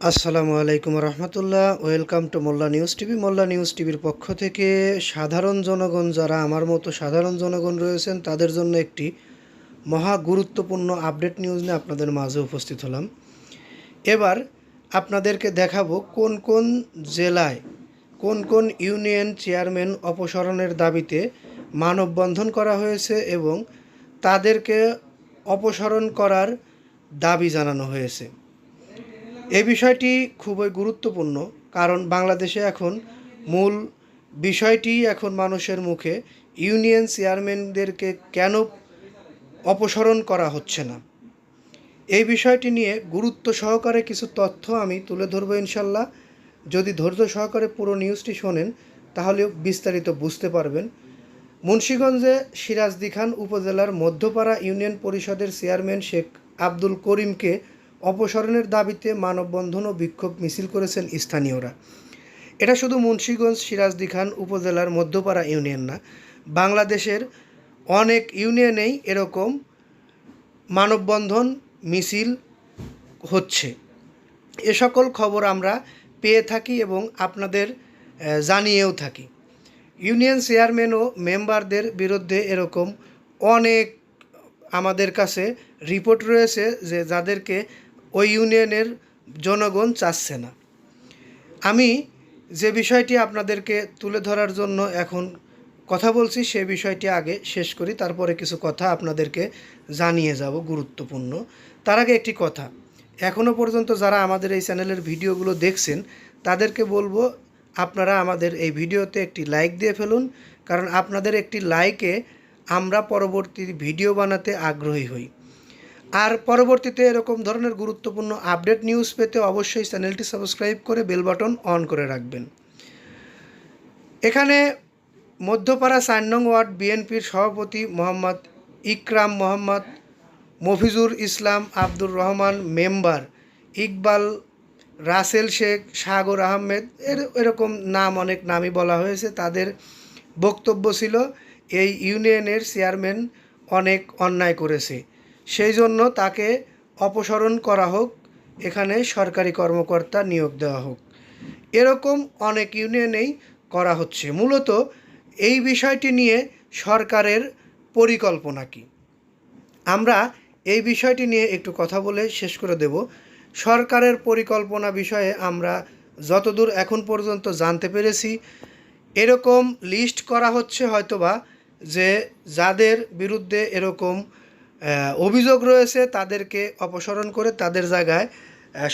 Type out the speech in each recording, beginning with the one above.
আসসালামু আলাইকুম রহমতুল্লাহ। Welcome to Molla news TV. Molla news টিভির পক্ষ থেকে সাধারণ জনগণ যারা আমার মতো সাধারণ জনগণ রয়েছেন, তাদের জন্য একটি মহা গুরুত্বপূর্ণ আপডেট নিউজ নিয়ে আপনাদের মাঝে উপস্থিত হলাম। এবার আপনাদেরকে দেখাবো কোন কোন জেলায়, কোন কোন ইউনিয়ন চেয়ারম্যান অপসারণের দাবিতে মানববন্ধন করা হয়েছে এবং তাদেরকে অপসারণ করার দাবি জানানো হয়েছে। এই বিষয়টি খুবই গুরুত্বপূর্ণ, কারণ বাংলাদেশে এখন মূল বিষয়টি এখন মানুষের মুখে ইউনিয়ন চেয়ারম্যানদেরকে কেন অপসারণ করা হচ্ছে না? এই বিষয়টি নিয়ে গুরুত্ব সহকারে কিছু তথ্য আমি তুলে ধরবো ইনশাল্লাহ। যদি ধৈর্য সহকারে পুরো নিউজটি শোনেন, তাহলে বিস্তারিত বুঝতে পারবেন। মুন্সীগঞ্জে সিরাজদি খান উপজেলার মধ্যপাড়া ইউনিয়ন পরিষদের চেয়ারম্যান শেখ আব্দুল করিমকে অপসারণের দাবিতে মানববন্ধন ও বিক্ষোভ মিছিল করেছেন স্থানীয়রা। এটা শুধু মুন্সীগঞ্জ, সিরাজদি খান উপজেলার মধ্যপাড়া ইউনিয়ন না, বাংলাদেশের অনেক ইউনিয়নেই এরকম মানববন্ধন মিছিল হচ্ছে। এ সকল খবর আমরা পেয়ে থাকি এবং আপনাদের জানিয়েও থাকি। ইউনিয়ন চেয়ারম্যান ও মেম্বারদের বিরুদ্ধে এরকম অনেক আমাদের কাছে রিপোর্ট রয়েছে যে, যাদেরকে ওই ইউনিয়নের জনগণ চাচ্ছে না। আমি যে বিষয়টি আপনাদেরকে তুলে ধরার জন্য এখন কথা বলছি, সে বিষয়টি আগে শেষ করি, তারপরে কিছু কথা আপনাদেরকে জানিয়ে যাব গুরুত্বপূর্ণ। তার আগে একটি কথা এখনও পর্যন্ত যারা আমাদের এই চ্যানেলের ভিডিওগুলো দেখছেন, তাদেরকে বলব আপনারা আমাদের এই ভিডিওতে একটি লাইক দিয়ে ফেলুন, কারণ আপনাদের একটি লাইকে আমরা পরবর্তী ভিডিও বানাতে আগ্রহী হই। আর পরবর্তীতে এরকম ধরনের গুরুত্বপূর্ণ আপডেট নিউজ পেতে অবশ্যই চ্যানেলটি সাবস্ক্রাইব করে বেল বাটন অন করে রাখবেন। এখানে মধ্যপাড়া চার নং ওয়ার্ড বিএনপির সভাপতি মোহাম্মদ ইকরাম মোহাম্মদ, মফিজুর ইসলাম আব্দুর রহমান মেম্বার, ইকবাল রাসেল শেখ, সাগর আহমেদ, এর এরকম নাম অনেক নামই বলা হয়েছে, তাদের বক্তব্য ছিল, এই ইউনিয়নের চেয়ারম্যান অনেক অন্যায় করেছে। সেই জন্য তাকে অপসারণ করা হোক, এখানে সরকারি কর্মকর্তা নিয়োগ দেওয়া হোক। এরকম অনেক ইউনিয়নেই করা হচ্ছে। মূলত এই বিষয়টি নিয়ে সরকারের পরিকল্পনা কী? আমরা এই বিষয়টি নিয়ে একটু কথা বলে শেষ করে দেব। সরকারের পরিকল্পনা বিষয়ে আমরা যতদূর এখন পর্যন্ত জানতে পেরেছি, এরকম লিস্ট করা হচ্ছে হয়তোবা যে যাদের বিরুদ্ধে এরকম অভিযোগ রয়েছে তাদেরকে অপসারণ করে তাদের জায়গায়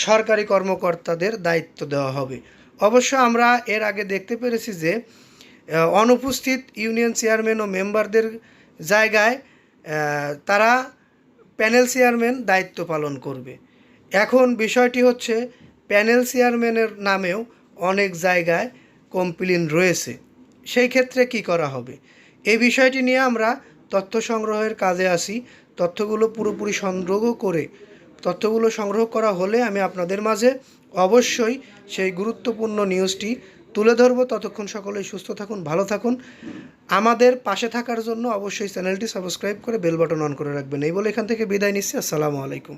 সরকারি কর্মকর্তাদের দায়িত্ব দেওয়া হবে। অবশ্য আমরা এর আগে দেখতে পেরেছি যে অনুপস্থিত ইউনিয়ন চেয়ারম্যান ও মেম্বারদের জায়গায় তারা প্যানেল চেয়ারম্যান দায়িত্ব পালন করবে। এখন বিষয়টি হচ্ছে, প্যানেল চেয়ারম্যানের নামেও অনেক জায়গায় কমপ্লেন রয়েছে। সেই ক্ষেত্রে কি করা হবে? এই বিষয়টি নিয়ে আমরা তথ্য সংগ্রহের কাজে আসি। তথ্যগুলো পুরোপুরি সংগ্রহ করে তথ্যগুলো সংগ্রহ করা হলে আমি আপনাদের মাঝে অবশ্যই সেই গুরুত্বপূর্ণ নিউজটি তুলে ধরবো। ততক্ষণ সকলেই সুস্থ থাকুন, ভালো থাকুন। আমাদের পাশে থাকার জন্য অবশ্যই চ্যানেলটি সাবস্ক্রাইব করে বেল বাটন অন করে রাখবেন। এই বলে এখান থেকে বিদায় নিচ্ছি। আসসালামু আলাইকুম।